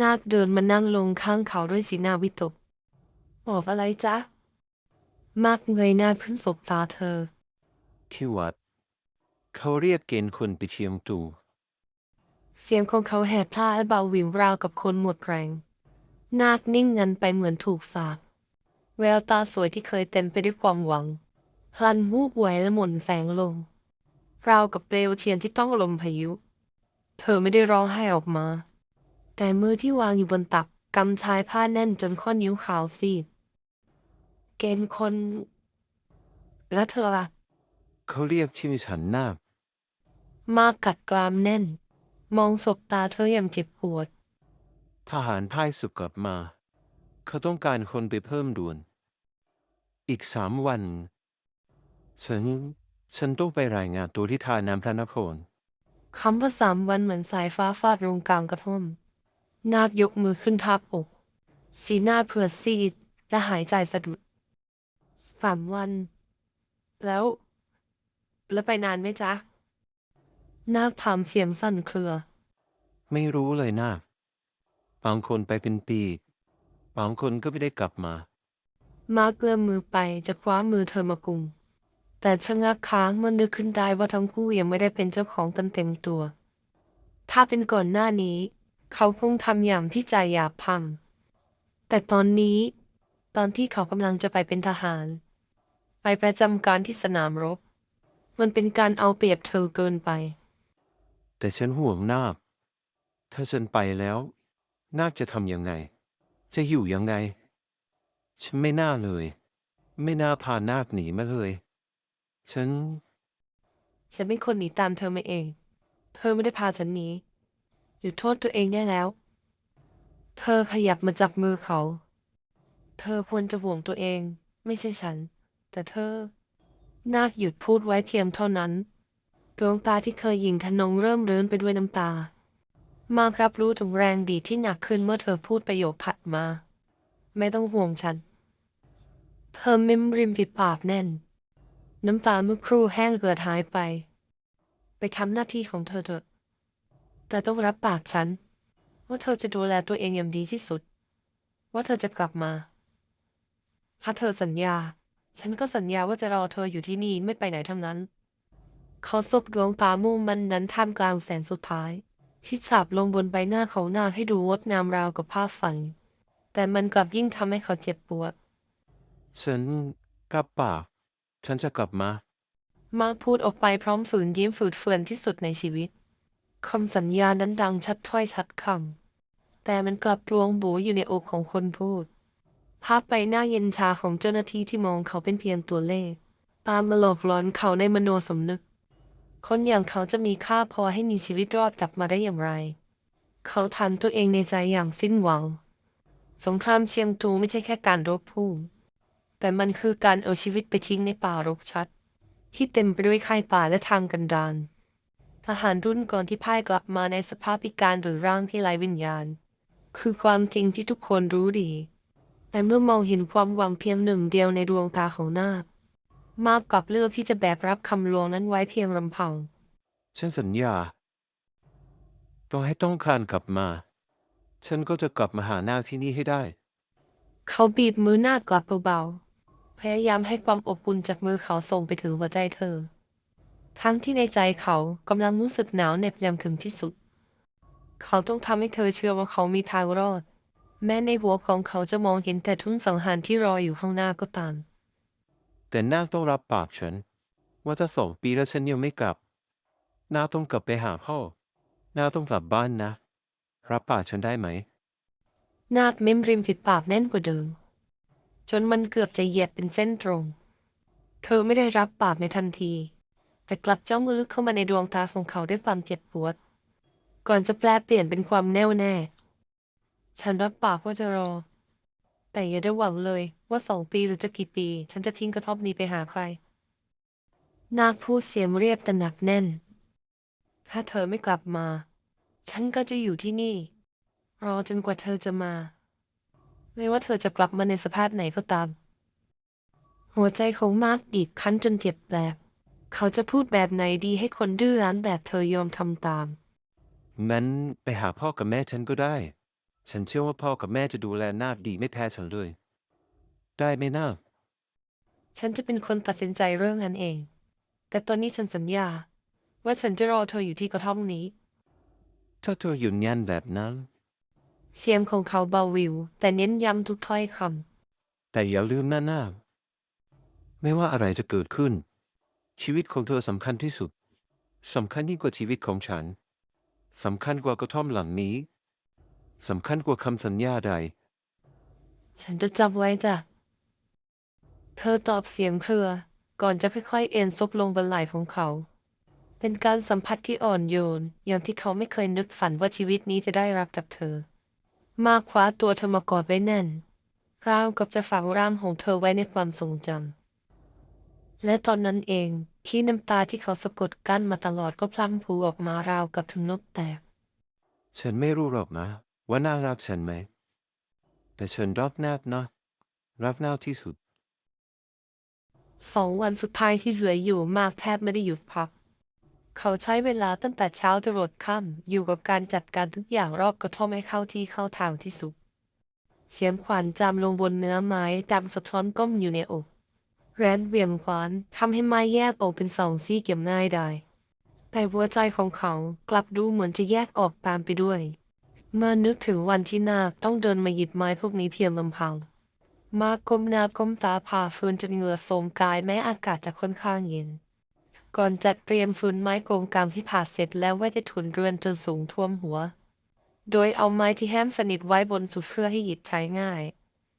นาคเดินมานั่งลงข้างเขาด้วยสีหน้าวิตกบอกอะไรจ๊ะ มากเงยหน้าขึ้นสบตาเธอ ที่วัด เขาเรียกเกณฑ์คนไปเชียงตูเสียงของเขาแหบพลาและเบาหวิวราวกับคนหมดแรง นาคนิ่งงันไปเหมือนถูกสาปแววตาสวยที่เคยเต็มไปด้วยความหวัง พลันวูบไหวและหม่นแสงลง ราวกับเปลวเทียนที่ต้องลมพายุ เธอไม่ได้ร้องไห้ออกมา แต่มือที่วางอยู่บนตักกำชายผ้าแน่นจนข้อนิ้วขาวซีด เกณฑ์คน และเธอล่ะ เขาเรียกชื่อฉันนาคมากัดกรามแน่น มองสบตาเธออย่างเจ็บปวด ทหารพ่ายศึกกลับมา เขาต้องการคนไปเพิ่มด่วน อีกสามวัน ฉัน ฉันต้องไปรายงานตัวที่ท่าน้ำพระนคร คำว่าสามวันเหมือนสายฟ้าฟาดลงกลางกระท่อม นาคยกมือขึ้นทับอก สีหน้าเผือดซีด และหายใจสะดุด สามวัน แล้ว แล้วไปนานไหมจ๊ะ นาคถามเสียงสั่นเครือ ไม่รู้เลยนาคบางคนไปเป็นปี บางคนก็ไม่ได้กลับมา มาเกื้อมมือไปจะคว้ามือเธอมากุม แต่ชะงักค้างเมื่อนึกขึ้นได้ว่าทั้งคู่ยังไม่ได้เป็นเจ้าของกันเต็มตัว ถ้าเป็นก่อนหน้านี้ เขาคงทำอย่างที่ใจอยากพัง แต่ตอนนี้ ตอนที่เขากำลังจะไปเป็นทหาร ไปประจำการที่สนามรบ มันเป็นการเอาเปรียบเธอเกินไป แต่ฉันห่วงนาคถ้าฉันไปแล้ว นาคจะทำยังไง จะอยู่ยังไง ฉันไม่น่าเลย ไม่น่าพานาคหนีมาเลย ฉัน ฉันเป็นคนหนีตามเธอมาเอง เธอไม่ได้พาฉันหนีห ยุดโทษตัวเองได้แล้ว เธอขยับมาจับมือเขา เธอควรจะห่วงตัวเอง ไม่ใช่ฉัน แต่เธอ นาคหยุดพูดไว้เพียงเท่านั้น ดวงตาที่เคยหยิ่งทะนงเริ่มเรินไปด้วยน้ำตา มาครับรู้ถึงแรงดีที่หนักขึ้นเมื่อเธอพูดประโยคถัดมา ไม่ต้องห่วงฉัน เธอเม้มริมฝีปากแน่น น้ำตาเมื่อครู่แห้งเกือดหายไป ไปทำหน้าที่ของเธอเถอะ แต่ต้องรับปากฉัน ว่าเธอจะดูแลตัวเองอย่างดีที่สุด ว่าเธอจะกลับมา ถ้าเธอสัญญา ฉันก็สัญญาว่าจะรอเธออยู่ที่นี่ไม่ไปไหนทั้งนั้น เขาซบดวงตามุ่งมันนั้นท่ามกลางแสงสุดท้าย ที่ฉาบลงบนใบหน้าเขาหน้าให้ดูงดงามราวกับผ้าฝัน แต่มันกลับยิ่งทำให้เขาเจ็บปวด ฉันกลับปากฉันจะกลับมา มาพูดออกไปพร้อมฝืนยิ้มฝืดเฟือนที่สุดในชีวิต คำสัญญานั้นดังชัดถ้อยชัดคำ แต่มันกลับรวงบูอยู่ในอกของคนพูด ภาพใบหน้าเย็นชาของเจ้าหน้าที่ที่มองเขาเป็นเพียงตัวเลข ตามมาหลอกหลอนเขาในมโนสำนึก คนอย่างเขาจะมีค่าพอให้มีชีวิตรอดกลับมาได้อย่างไร เขาทันตัวเองในใจอย่างสิ้นหวัง สงครามเชียงตูไม่ใช่แค่การรบพุ่งแต่มันคือการเอาชีวิตไปทิ้งในป่ารกชัด ที่เต็มไปด้วยไข้ป่าและทางกันดาร ทหารรุ่นก่อนที่พ่ายกลับมาในสภาพพิการหรือร่างที่ไร้วิญญาณ คือความจริงที่ทุกคนรู้ดี แต่เมื่อมองเห็นความหวังเพียงหนึ่งเดียวในดวงตาของนาคมากกลับเลือกที่จะแบกรับคำลวงนั้นไว้เพียงลำพัง ฉันสัญญาต้องให้ต้องคานกลับมา ฉันก็จะกลับมาหานาคที่นี่ให้ได้ เขาบีบมือนาคกลับเบาๆพยายามให้ความอบอุ่นจากมือเขาส่งไปถึงหัวใจเธอ ทั้งที่ในใจเขากำลังรู้สึกหนาวเหน็บอย่างถึงที่สุด เขาต้องทำให้เธอเชื่อว่าเขามีทางรอด แม้ในหัวของเขาจะมองเห็นแต่ทุ่นสังหารที่รออยู่ข้างหน้าก็ตาม แต่นาคต้องรับปากฉัน ว่าถ้าสองปีแล้วฉันยังไม่กลับ นาคต้องกลับไปหาพ่อ นาคต้องกลับบ้านนะ รับปากฉันได้ไหม นาคเม้มริมฝีปากแน่นกว่าเดิม จนมันเกือบจะเหยียดเป็นเส้นตรง เธอไม่ได้รับปากในทันที แต่กลับจ้องลึกเข้ามาในดวงตาของเขาด้วยความเจ็บปวด ก่อนจะแปลเปลี่ยนเป็นความแน่วแน่ ฉันรับปากว่าจะรอ แต่อย่าได้หวังเลยว่าสองปีหรือจะกี่ปี ฉันจะทิ้งกระท่อมนี้ไปหาใคร นาพูดเสียงเรียบแต่หนักแน่น ถ้าเธอไม่กลับมา ฉันก็จะอยู่ที่นี่ รอจนกว่าเธอจะมา ไม่ว่าเธอจะกลับมาในสภาพไหนก็ตาม หัวใจของมาร์กอีกคั้นจนเจ็บแปลบ เขาจะพูดแบบไหนดีให้คนดื้อรั้นแบบเธอยอมทำตาม งั้นไปหาพ่อกับแม่ฉันก็ได้ ฉันเชื่อว่าพ่อกับแม่จะดูแลนาคดีไม่แพ้ฉันเลย ได้ไหมนาคฉันจะเป็นคนตัดสินใจเรื่องนั้นเอง แต่ตอนนี้ฉันสัญญา ว่าฉันจะรอเธออยู่ที่กระท่อมนี้ ถ้าเธอยืนยันแบบนั้น เสียงของเขาเบาวิว แต่เน้นย้ำทุกถ้อยคแต่อย่าลืมนะนาคไม่ว่าอะไรจะเกิดขึ้น ชีวิตของเธอสำคัญที่สุดสำคัญยิ่งกว่าชีวิตของฉันสำคัญกว่ากระท่อมหลังนี้สำคัญกว่าคำสัญญาใด ฉันจะจำไว้จ้ะ เธอตอบเสียงเครือ ก่อนจะค่อยๆเอ็นซบลงบนไหล่ของเขา เป็นการสัมผัสที่อ่อนโยน อย่างที่เขาไม่เคยนึกฝันว่าชีวิตนี้จะได้รับจากเธอ มากคว้าตัวเธอมากอดไว้แน่นราวกับจะฝังร่างของเธอไว้ในความทรงจำ และตอนนั้นเองที่น้ำตาที่เขาสะกดกั้นมาตลอดก็พลั้งพรูออกมาราวกับถุงนกแตก ฉันไม่รู้หรอกนะ ว่านาครักฉันไหม แต่ฉันรักนาคนะรักนาคที่สุด สองวันสุดท้ายที่เหลืออยู่มากแทบไม่ได้หยุดพัก เขาใช้เวลาตั้งแต่เช้าจรดค่ำอยู่กับการจัดการทุกอย่างรอบกระท่อมให้เข้าที่เข้าทางที่สุดเขียมขวานจามลงบนเนื้อไม้ดำสะท้อนก้มอยู่ในอก แรนเบี่ยงขวานทำให้ไม้แยกออกเป็นสองซี่เกี่ยมง่ายได้ แต่หัวใจของเขากลับดูเหมือนจะแยกออกตามไปด้วย เมื่อนึกถึงวันที่นาคต้องเดินมาหยิบไม้พวกนี้เพียงลำพัง มาก้มหน้าก้มตาผ่าฟืนจนเหงื่อโสมกายแม้อากาศจะค่อนข้างเย็น ก่อนจัดเตรียมฟืนไม้โกงกลางที่ผ่าเสร็จแล้วไว้จะถุนเรือนจนสูงท่วมหัว โดยเอาไม้ที่แห้มสนิทไว้บนสุดเพื่อให้หยิบใช้ง่าย